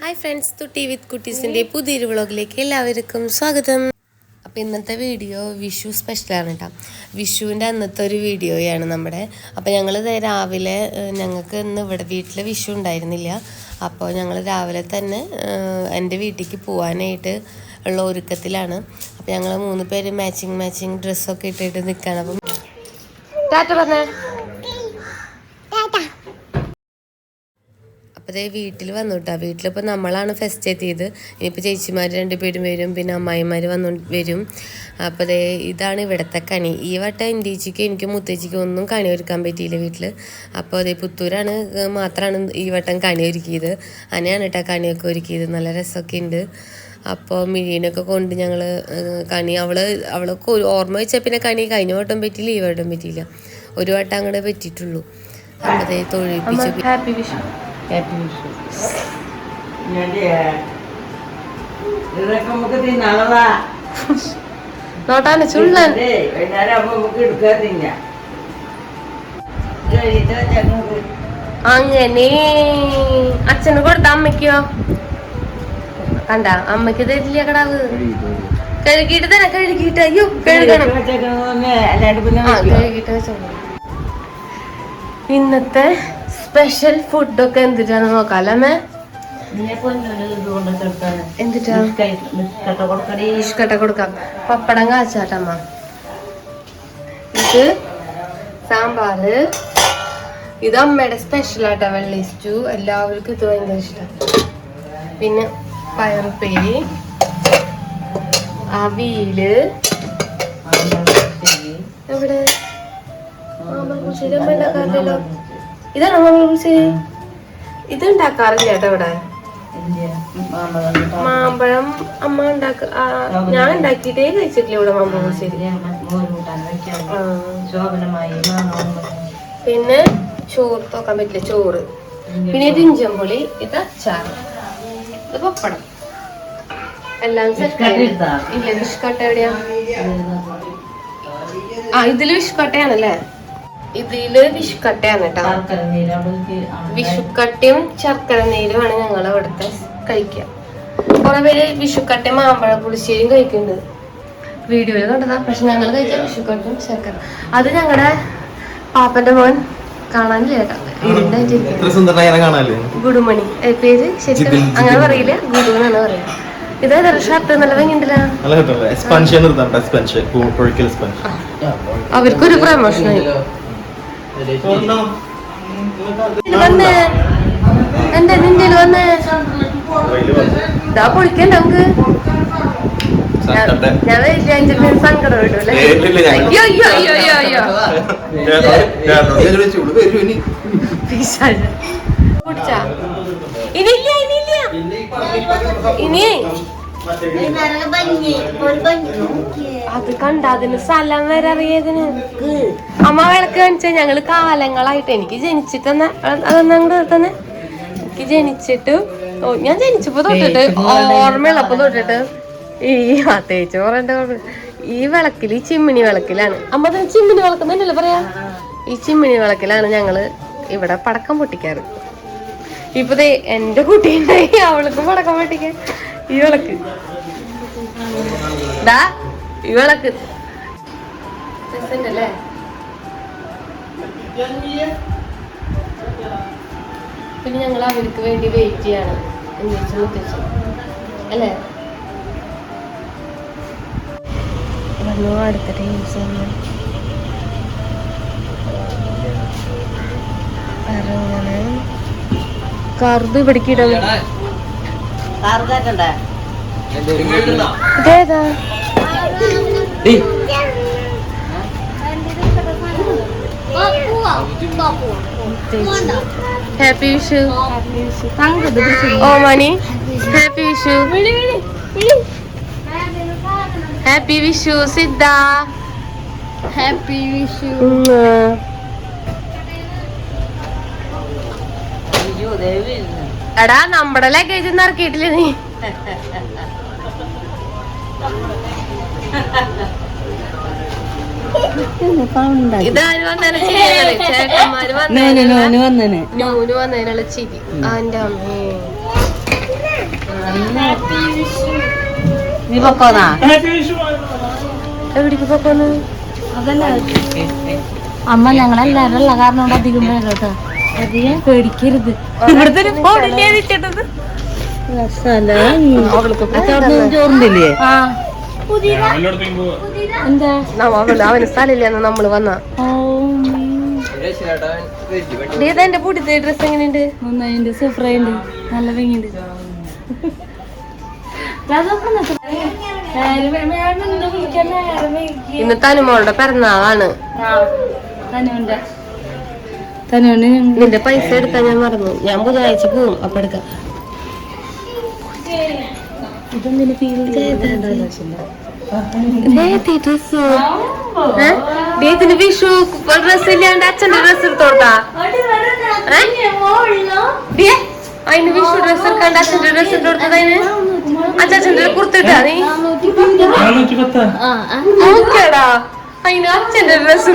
Hi friends തുട്ടി വിത്ത് കുട്ടീസിന്റെ പുതിയൊരു വ്ളോഗിലേക്ക് എല്ലാവർക്കും സ്വാഗതം. അപ്പോൾ ഇന്നത്തെ വീഡിയോ വിഷു സ്പെഷ്യലാണ് കേട്ടോ വിഷുവിന്റെ അന്നത്തെ ഒരു വീഡിയോയാണ് നമ്മുടെ. അപ്പോൾ ഞങ്ങൾ രാവിലെ ഞങ്ങൾക്ക് ഇന്ന് ഇവിടെ വീട്ടിൽ വിഷു ഉണ്ടായിരുന്നില്ല. അപ്പോൾ ഞങ്ങൾ രാവിലെ തന്നെ എന്റെ വീട്ടിലേക്ക് പോകാനായിട്ട് ഉള്ള ഒരുക്കത്തിലാണ്. അപ്പോൾ ഞങ്ങൾ മൂന്ന് പേര് മാച്ചിങ് മാച്ചിങ് ഡ്രസ്സൊക്കെ ഇട്ടിട്ട് നിൽക്കുകയാണ് അപ്പം ടാറ്റ പറഞ്ഞേ. അപ്പോൾ ദേ വീട്ടിൽ വന്നു കേട്ടോ വീട്ടിലിപ്പോൾ നമ്മളാണ് ഫസ്റ്റ് എത്തിയത്. ഇനിയിപ്പോൾ ചേച്ചിമാർ രണ്ടുപേരും വരും പിന്നെ അമ്മായിമാർ വന്നു വരും. അപ്പോൾ ദേ ഇതാണ് ഇവിടുത്തെ കണി. ഈ വട്ടം ഇന്ത്യച്ചിക്കും എനിക്ക് മുത്തേച്ചിക്കും ഒന്നും കണി ഒരുക്കാൻ പറ്റിയില്ല വീട്ടിൽ അപ്പോൾ അതേ പുത്തൂരാണ് മാത്രമാണ് ഈ വട്ടം കണി ഒരുക്കിയത്. അനെയാണ് കേട്ടോ കണിയൊക്കെ ഒരുക്കിയത്. നല്ല രസമൊക്കെ ഉണ്ട് അപ്പോൾ മിഴീനൊക്കെ കൊണ്ട് ഞങ്ങൾ കണി അവൾ അവൾക്ക് ഒരു ഓർമ്മ വെച്ചാൽ പിന്നെ കണി കഴിഞ്ഞ വട്ടം പറ്റിയില്ല ഈ വട്ടം പറ്റിയില്ല. ഒരു വട്ടം അങ്ങോട്ട് പറ്റിയിട്ടുള്ളൂ. അതെ തൊഴിൽ ഹാപ്പി വിഷു. നോട്ടാണ് ചുള്ളൻ. അങ്ങനെ. അച്ഛന് കൊടുത്ത അമ്മയ്ക്കോ? കണ്ട അമ്മയ്ക്ക് തരില്ല കടാവ്. കഴുകിയിട്ട് തന്നെ കഴുകിയിട്ട്. അയ്യോ കഴുകണം? കഴുകിയിട്ട് ഇന്നത്തെ സ്പെഷ്യൽ ഫുഡൊക്കെ എന്തിട്ടാന്ന് നോക്കാം അല്ലേ നിന്നെ പൊന്നൊരു ഇത് കൊണ്ട് തീർക്കാണ്. എന്തിട്ടാ. കൊടുക്കാം പപ്പടം കാച്ചാട്ടമ്മ ഇത് സാമ്പാറ്. ഇത് അമ്മയുടെ സ്പെഷ്യൽ ആയിട്ടാ വെള്ളി സ്റ്റൂ എല്ലാവർക്കും ഇത് ഭയങ്കര ഇഷ്ടം. പിന്നെ പയറുപ്പേരി അവിയിൽ. എവിടെ? അമ്മ ഉണ്ടാക്കാറില്ലല്ലോ. ഇതാണോ മാമ്പഴപ്പുളിശ്ശേരി ഇത് ഉണ്ടാക്കാറില്ല ചേട്ടാ ഇവിടെ. മാമ്പഴം. അമ്മ ഉണ്ടാക്ക ഞാൻ ഉണ്ടാക്കിയിട്ടേ കഴിച്ചിട്ടില്ല ഇവിടെ മാമ്പഴം പിന്നെ ചോറ് തോക്കാൻ പറ്റില്ല ചോറ്. പിന്നെ ഇത് ഇഞ്ചമ്പൊളി ഇത് അച്ചാറ്. ഇത് പപ്പടം. എല്ലാം ഇല്ല വിഷ്കട്ട എവിടെയാ? ആ ഇതിൽ വിഷ്കട്ടയാണല്ലേ ഇതിൽ വിഷുക്കട്ടയാണ് കേട്ടോ. ശർക്കര നീര് അവൾക്ക് വിഷുക്കട്ടയും ശർക്കര നീരുമാണ് ഞങ്ങൾ ഇവിടുത്തെ കഴിക്കുക. കുറെ പേര് വിഷുക്കട്ടയും മാമ്പഴ പുളിശ്ശേരിയും കഴിക്കുന്നുണ്ട്. വീഡിയോയിൽ കണ്ടതാ. പക്ഷെ ഞങ്ങൾ കഴിച്ച വിഷുക്കട്ടയും ശർക്കര അത് ഞങ്ങളുടെ പാപ്പന്റെ മോൻ കാണാനില്ല കേട്ടോ. ഗുഡുമണി. പേര് ശരിക്കും അങ്ങനെ പറയില്ല. ഗുഡു എന്നാണ് പറയുക ഇതേതാ ഷർട്ട് നല്ല സ്പഞ്ച് അവർക്കൊരു പ്രമോഷനായി വന്നേ എന്താ നിന്റെ വന്നേ ഇതാ പൊളിക്കണ്ട നമുക്ക് ഞാൻ- അഞ്ചിന് സങ്കടം ഏയ് അയ്യോ അയ്യോ അയ്യോ അയ്യോ അയ്യോ പിശാച്. കുടിച്ചാ ഇനിയില്ല ഇനിയില്ല ഇനി അത് കണ്ട അതിന് സ്ഥലം വരെ അറിയതിന്. അമ്മ വിളക്ക് കാണിച്ച ഞങ്ങൾ കാലങ്ങളായിട്ട് എനിക്ക് ജനിച്ചിട്ടെന്ന. അതൊന്നങ്ങോട്ട് തന്നെ എനിക്ക് ജനിച്ചിട്ട് ഞാൻ ജനിച്ചപ്പോ തൊട്ടിട്ട് ഓർമ്മയുള്ളപ്പോ തൊട്ടിട്ട് ഈ തേച്ച് പറയണ്ട ഈ വിളക്കിൽ ഈ ചിമ്മിണി വിളക്കിലാണ്. അമ്മ തന്നെ ചിമ്മിണി വിളക്ക് തന്നെയല്ലേ പറയാ? ഈ ചിമ്മിണി വിളക്കിലാണ് ഞങ്ങൾ ഇവിടെ പടക്കം പൊട്ടിക്കാറ്. ഇപ്പൊ ദേ എന്റെ കുട്ടിയുണ്ടായി അവൾക്ക് പടക്കം പൊട്ടിക്കാൻ ഈ വിളക്ക്. ദാ ഈ വിളക്ക്. രസമുണ്ടല്ലേ? പിന്നെ ഞങ്ങൾ അവർക്ക് വേണ്ടി വെയിറ്റ് ചെയ്യാണ്. എന്നിട്ട് മുത്തച്ഛൻ. അല്ലേ? വന്നു അടുത്ത ടൈംസ് ഇവിടേക്ക് ഇടാൻ കാർക്കാക്കണ്ടേ ഇതേതാ? ഹാപ്പി വിഷു ഓ Mani. Happy Vishu happy Vishu Sidha. Happy Vishu അയ്യോ ദേവി എടാ നമ്മുടെ ലഗേജ് ഒന്നും ഇറക്കിയിട്ടില്ല നീ. ചേട്ടന്മാര് അമ്മേ. നീ അമ്മ ഞങ്ങളെല്ലാരും ഉള്ള കാരണം ഇവിടെ അധികം കേട്ടോ പേടിക്കരുത്. ഇവിടുത്തെ ഒരു ഫോണില്ലേ വിട്ടിട്ടത് ചോറുണ്ടില്ലേ ആ എന്താ? അവന് സ്ഥലമില്ലെന്ന് നമ്മൾ വന്ന. ഓ എന്റെ പൂട്ടിത്തെ ഡ്രസ് എങ്ങനെയുണ്ട്? നന്നായിണ്ട് സൂപ്പറായിണ്ട് നല്ല ഭംഗിയുണ്ട്. ഇന്ന് തനുമോളുടെ പിറന്നാളാണ്. തനുവിന്റെ. തനുവിന് നിന്റെ പൈസ എടുക്കാൻ ഞാൻ മറന്നു. ഞാൻ ബുധനാഴ്ച പോവും. അപ്പൊ എടുക്കാം. ഇതിന് വിഷു ഡ്രസ് ഇല്ലാണ്ട് അച്ഛന്റെ ഡ്രസ് എടുത്തോട്ടാ അതിന് വിഷു ഡ്രസ് എടുക്കാണ്ട് അച്ഛന്റെ ഡ്രസ് അതിന്? അച്ഛന്റെ കുർത്തിട്ടാ നീ? നോക്കിയടാ. അതിന് അച്ഛന്റെ ഡ്രസ്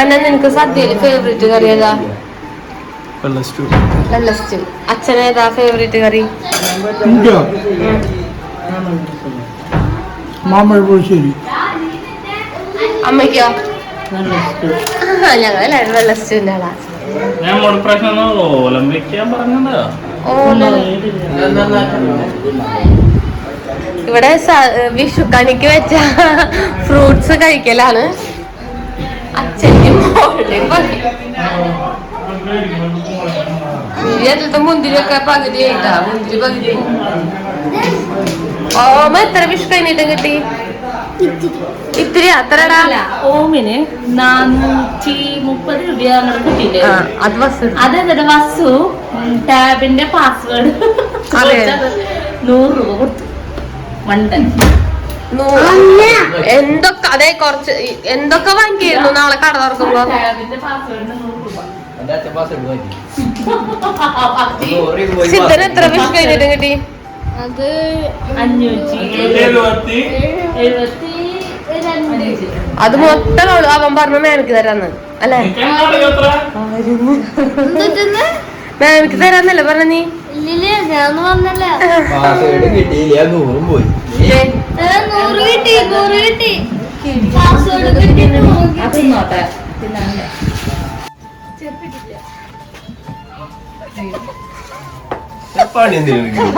അന്ന നിനക്ക് സദ്യയിൽ ഫേവറേറ്റ് കറി ഏതാ? അച്ഛനേതാ ഫേവറേറ്റ് കറി? മാമ്പഴ പുളിശ്ശേരി. അമ്മയ്ക്കോ? ഞങ്ങൾ എല്ലാവരും വെള്ള സ്റ്റൂന്റെ ആളാ. ഞാൻ ഓലം വെക്കാൻ പറഞ്ഞതാ. ഓല ഇവിടെ വിഷുക്കണിക്ക് വിഷു കണിക്ക് വെച്ച ഫ്രൂട്ട്സ് കഴിക്കലാണ്. അച്ഛന്റെയും മോളുടെയും പണി. ഇതിലത്തെ മുന്തിരിയൊക്കെ പകുതി ആയിട്ടാ മുന്തിരി പകുതി. ഓമ എത്ര വിഷു കഴിഞ്ഞിട്ടും കിട്ടി? ഇത്തിരി അത്രടാ ഓമിന് നാനൂറ്റി മുപ്പത് രൂപ അങ്ങനെ കിട്ടിയില്ലേ? അത് അതെന്താ വസു ടാബിന്റെ പാസ്വേഡ്. നൂറ് രൂപ കൊടുത്തു. മണ്ടൻ എന്തൊക്കെ അതെ കുറച്ച് എന്തൊക്കെ വാങ്ങിക്കായിരുന്നു നാളെ കട തുറക്കുമ്പോ? സിദ്ധന എത്ര വിഷു കഴിഞ്ഞിട്ടും കിട്ടി? അത് അഞ്ഞൂറ്റി അത് മൊത്തം അവൻ പറഞ്ഞു മേനക്ക് തരാന്ന്. അല്ലേ? മേനക്ക് തരാന്നല്ലേ പറഞ്ഞ നീ? കിട്ടിയില്ല നൂറും പോയി. ഏ, നൂറ് കിട്ടി നൂറ് കിട്ടി. പാസ്വേഡ് കിട്ടി തിന്നോട്ടെ തിന്നാണ്ട് പണി എന്തെങ്കിലും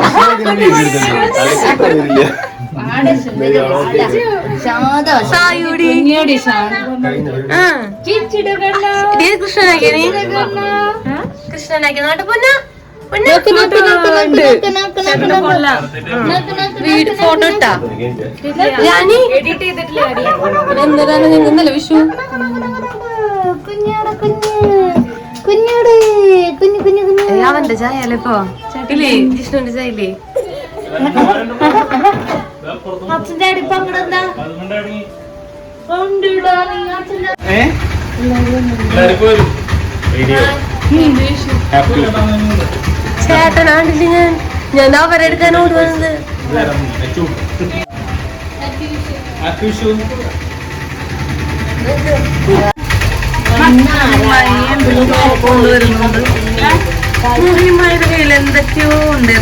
സായൂടി. കുഞ്ഞോടി ശാന്ത. ആ. ഇതേ കൃഷ്ണനാക്കിയ വീട് ഫോട്ടോ ഇട്ടാ ഞാനീ എന്നതാണ് നിങ്ങൾ ഇന്നലെ വിഷു കുഞ്ഞാട കുഞ്ഞ് കുഞ്ഞോട് കുഞ്ഞു കുഞ്ഞു കുഞ്ഞു ഏയ്, അവന്റെ ചായല്ലേ ഇപ്പൊ ചേട്ടില്ലേ വിഷ്ണുവിന്റെ ചായല്ലേ അച്ഛന്റെ അടി പങ്കെടുന്നാ അതുകൊണ്ടാണ് കൊണ്ടിടാ എല്ലാവർക്കും ചേട്ടനാണ്ടില്ല ഞാൻ ഞാൻ ഓടി വന്നത്. കയ്യിൽ എന്തൊക്കെയോ ഉണ്ട്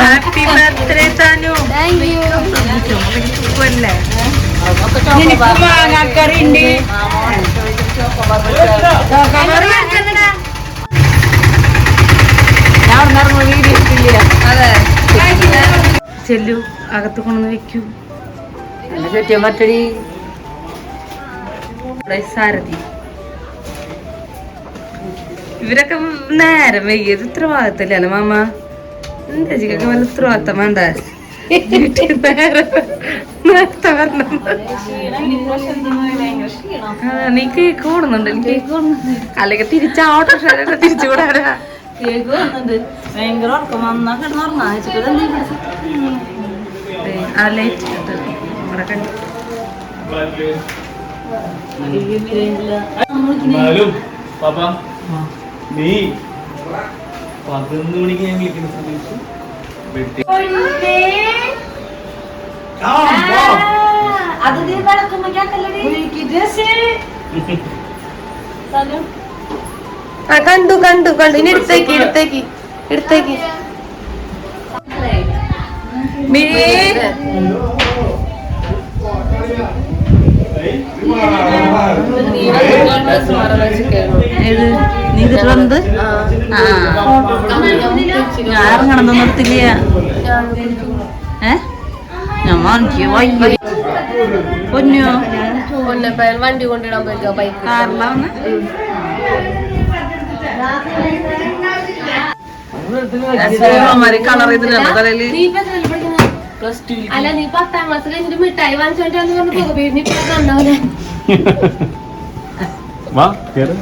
ഹാപ്പി ബർത്ത്ഡേ താനു അല്ലേ കറി ഉണ്ട് ചെല്ലു അകത്ത് കൊണ്ടുവന്ന് വെക്കൂ. എന്നെ ചുറ്റിയാൻ പറ്റടി ഇവിടെ സാരഥി. ഇവരൊക്കെ നേരം വൈകിയത് ഉത്തരവാദിത്തല്ലേ മാമ? എന്താ ചിക്കൊക്കെ വല്ല ഉത്തരവാദിത്തം വേണ്ട? നീ കേക്ക് ഓടുന്നുണ്ട് എനിക്ക് അല്ലെങ്കിൽ തിരിച്ച് ഓട്ടോ തിരിച്ചു കൂടാ ഭയങ്കര ഉറക്കം വന്നാ കിടന്നുറങ്ങാ ആ ലൈറ്റ് ഇട്ടിട്ട് ഇവിടെ കണ്ടു. നീ പതിനൊന്ന് മണിക്ക് ഞാൻ വിളിക്കുന്ന സമയത്ത് അത് നീ കിടക്കുമ്പോ ആ കണ്ടു കണ്ടു കണ്ടു. ഇനി എടുത്തേക്ക് എടുത്തേക്ക് എടുത്തേക്ക്. നീ ഇതിട്ട് വന്നത് ആ. ഞാൻ ഇറങ്ങണം നിർത്തില്ല ഏ? ഞാൻ വാങ്ങിക്കോ വൈകി പൊന്നോ? പൊന്നപ്പൻ വണ്ടി കൊണ്ടിടാൻ പറ്റുമോ ബൈക്ക്. കാറിലാണ് അല്ല നീ പത്താം ക്ലാസ് കഴിഞ്ഞിട്ട് മിഠായി വാങ്ങിച്ചോണ്ടാന്ന് പറഞ്ഞു പോകും. പിന്നെ ഇപ്പൊ വാ കേറ്.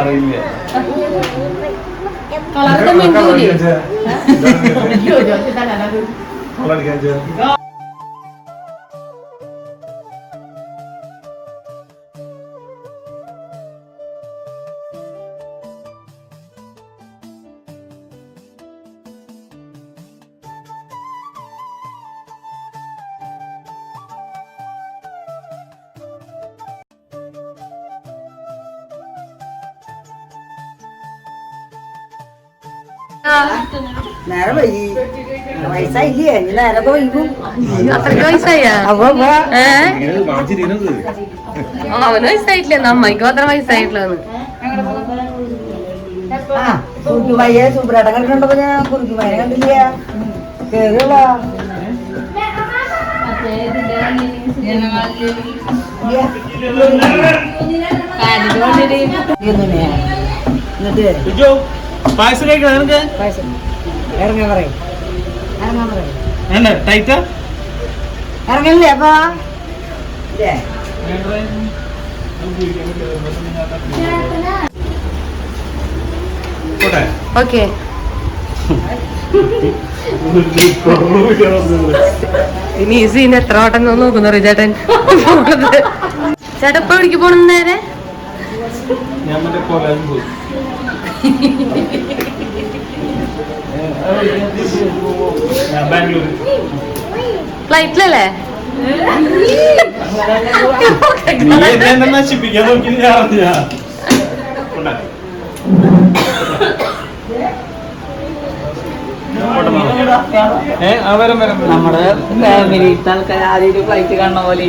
അറിയില്ല. കളറിന്റെ മിണ്ടൂലേ നേരം വൈകി വയസ്സായില്ലേ? നേരൊക്കെ വൈകും. അത്രയ്ക്ക് വയസ്സായ? അവന് വയസ്സായിട്ടില്ല. അമ്മയ്ക്ക് മാത്രം വയസ്സായിട്ടുള്ളതാണ്. ആ കുറുക്കി വയ്യ സൂപ്പറേട്ടൻ കണ്ടിട്ടുണ്ടപ്പോ ഞാൻ? കുറുക്കി വയ്യ കണ്ടില്ല കേറുള്ള എന്നിട്ട് പായസം കഴിക്കണം നിനക്ക്? പായസം. ഇറങ്ങാൻ പറയും. ഇറങ്ങാൻ പറയും. ടൈറ്റാ അപ്പൊ? ഓക്കെ. ഇനി ഈ സീൻ എത്ര വട്ടം നോക്കുന്നു ചേട്ടൻ? ചേട്ടൻ ഇപ്പൊ എവിടേക്ക് പോണ നേരെ ഞാൻ മറ്റേ കൊല്ലാൻ പോയി. ഫ്ലൈറ്റിലല്ലേ നശിപ്പിക്കാൻ നോക്കി ഞാൻ അറിഞ്ഞാ. പോട്ടെ. പോട്ടെ മാമ. ഏ ആ വരാം വരാം വരാം. നമ്മുടെ ഫാമിലി ആൾക്കാർ ആദ്യം ഫ്ലൈറ്റ് കാണുന്ന പോലെ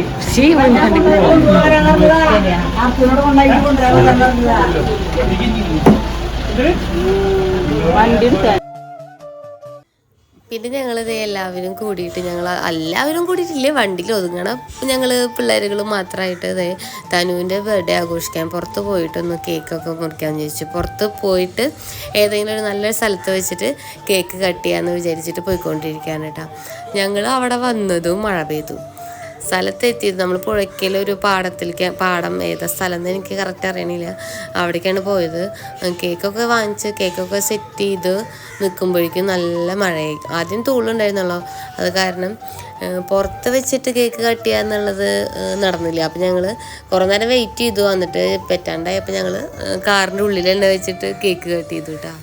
കൊണ്ടുവരാൻ വണ്ടി പിന്നെ ഞങ്ങളിത് എല്ലാവരും കൂടിയിട്ട് ഞങ്ങൾ എല്ലാവരും കൂടിയിട്ടില്ലേ വണ്ടിയിൽ ഒതുങ്ങണം. ഞങ്ങൾ പിള്ളേരുകൾ മാത്രമായിട്ട് ഇതേ തനുവിന്റെ ബർത്ത്ഡേ ആഘോഷിക്കാൻ പുറത്ത് പോയിട്ടൊന്ന് കേക്കൊക്കെ മുറിക്കാമെന്ന് ചോദിച്ചു പുറത്ത് പോയിട്ട് ഏതെങ്കിലും ഒരു നല്ല സ്ഥലത്ത് വെച്ചിട്ട് കേക്ക് കട്ട് ചെയ്യാമെന്ന് വിചാരിച്ചിട്ട് പോയിക്കൊണ്ടിരിക്കുകയാണ് കേട്ടോ. ഞങ്ങൾ അവിടെ വന്നതും മഴ പെയ്തു. സ്ഥലത്തെത്തിയത്. നമ്മൾ പുഴയ്ക്കൽ പാടത്തിലേക്ക് പാടം ഏതാ സ്ഥലം എന്ന് എനിക്ക് കറക്റ്റ് അറിയണില്ല. അവിടേക്കാണ് പോയത്. കേക്കൊക്കെ വാങ്ങിച്ച് കേക്കൊക്കെ സെറ്റ് ചെയ്ത് നിൽക്കുമ്പോഴേക്കും നല്ല മഴയായി. ആദ്യം തൂളുണ്ടായിരുന്നല്ലോ. അത് കാരണം പുറത്ത് വെച്ചിട്ട് കേക്ക് കട്ട് ചെയ്യുക എന്നുള്ളത് നടന്നില്ല. അപ്പം ഞങ്ങൾ കുറേ നേരം വെയിറ്റ് ചെയ്തു. വന്നിട്ട് പറ്റാണ്ടായപ്പോൾ ഞങ്ങൾ കാറിന്റെ ഉള്ളിൽ തന്നെ വെച്ചിട്ട് കേക്ക് കട്ട് ചെയ്തു കേട്ടോ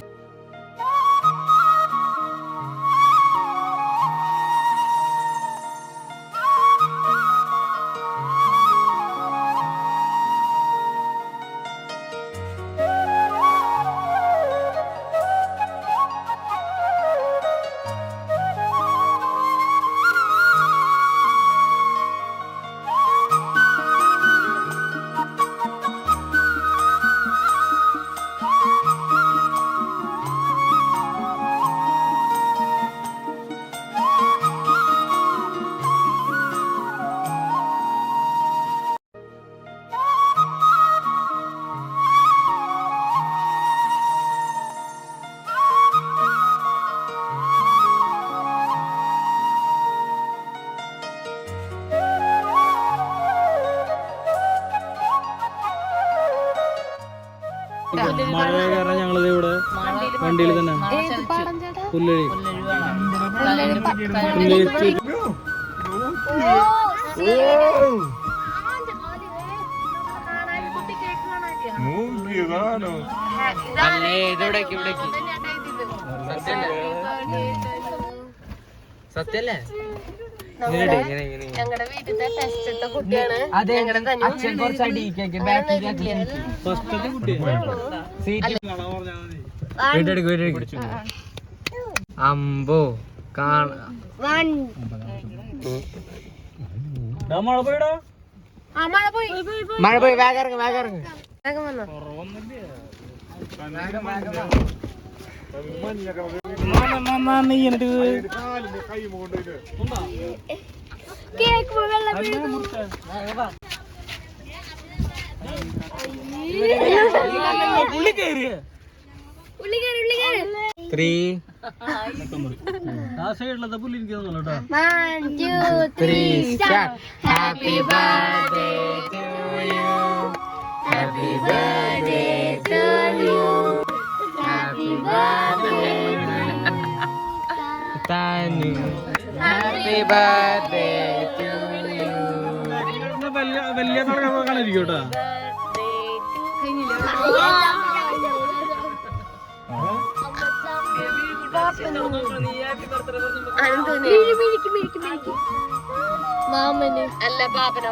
മഴ കാരണം ഞങ്ങളിത് ഇവിടെ വണ്ടിയിൽ തന്നെ പുല്ലഴി. പുല്ലഴി സത്യല്ലേ ഞങ്ങളുടെ വീട്ടിലത്തെ ടെസ്റ്റ് ഇട്ട കുട്ടിയാണ്. കുട്ടി. അമ്പോ കാണ മഴ പോയിടാ? മഴ പോയി. വേഗം ഇറങ്ങ് വേഗം ഇറങ്ങ്. ത്രീ ആ സൈഡിലത്തെ പുല്ല് എനിക്ക് തോന്നുന്നു കേട്ടോ three start happy birthday to you happy birthday to you happy birthday Thanu happy birthday to you വലിയ വലിയ കാണാതിരിക്കും കേട്ടോ. മാമന് അല്ല പാപ്പന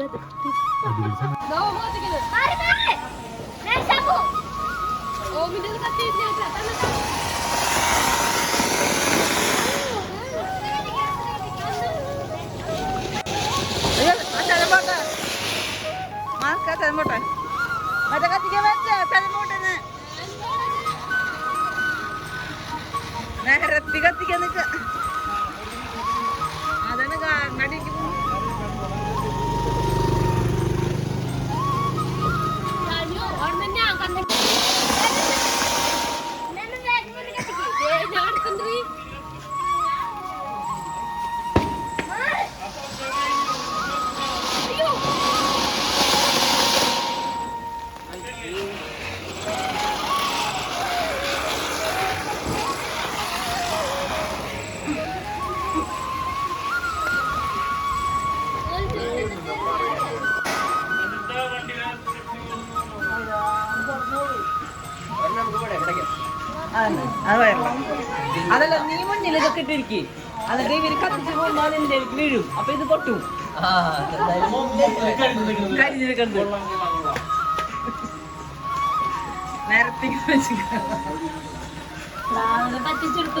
嫌だって너무 멋지기는 빨리 빨리 내 샤브 어 민대도 같이 있네요 자 따라가 അതല്ല നീ മുന്നിൽ ഇതൊക്കെ ഇട്ടിരിക്കേ അതൊക്കെ ഇവർ കത്തിച്ച് പോകുമ്പോ അതിന്റെ വീഴും അപ്പൊ ഇത് പൊട്ടും കരിഞ്ഞിരിക്കുന്നത് പറ്റിച്ചെടുത്തു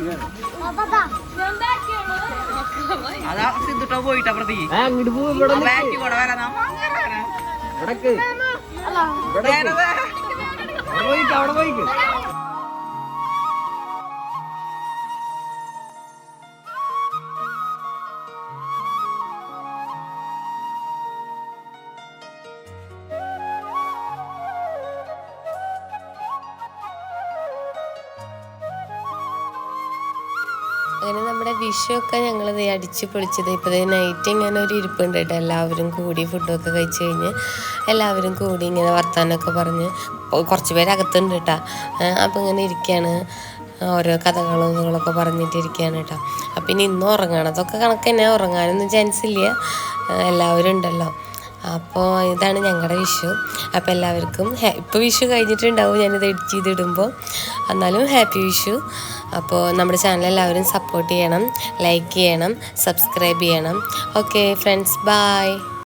വരാം. ഇവിടക്ക് നേരെ വേ. അവിടെ പോയിക്ക് അങ്ങനെ നമ്മുടെ വിഷുവൊക്കെ ഞങ്ങൾ ഞങ്ങൾ അടിച്ച് പൊളിച്ചത്. ഇപ്പോൾ നൈറ്റ് ഇങ്ങനെ ഒരു ഇരിപ്പുണ്ട് കേട്ടോ. എല്ലാവരും കൂടി ഫുഡൊക്കെ കഴിച്ച് കഴിഞ്ഞ് എല്ലാവരും കൂടി ഇങ്ങനെ വർത്താനമൊക്കെ പറഞ്ഞ് കുറച്ച് പേര് അകത്തുണ്ട് കേട്ടോ. അപ്പോൾ ഇങ്ങനെ ഇരിക്കുകയാണ് ഓരോ കഥകളും ഇതുകളൊക്കെ പറഞ്ഞിട്ടിരിക്കുകയാണ് കേട്ടോ. അപ്പം ഇനി ഇന്നും ഉറങ്ങണം. അതൊക്കെ കണക്ക് തന്നെ. ഉറങ്ങാനൊന്നും ചാൻസ് ഇല്ല. എല്ലാവരും ഉണ്ടല്ലോ. അപ്പോൾ ഇതാണ് ഞങ്ങളുടെ വിഷു. അപ്പോൾ എല്ലാവർക്കും ഇപ്പോൾ വിഷു കഴിഞ്ഞിട്ടുണ്ടാവും. ഞാനിത് എഡിറ്റ് ചെയ്തിടുമ്പോൾ എന്നാലും ഹാപ്പി വിഷു. അപ്പോൾ നമ്മുടെ ചാനൽ എല്ലാവരും സപ്പോർട്ട് ചെയ്യണം ലൈക്ക് ചെയ്യണം സബ്സ്ക്രൈബ് ചെയ്യണം. Okay friends bye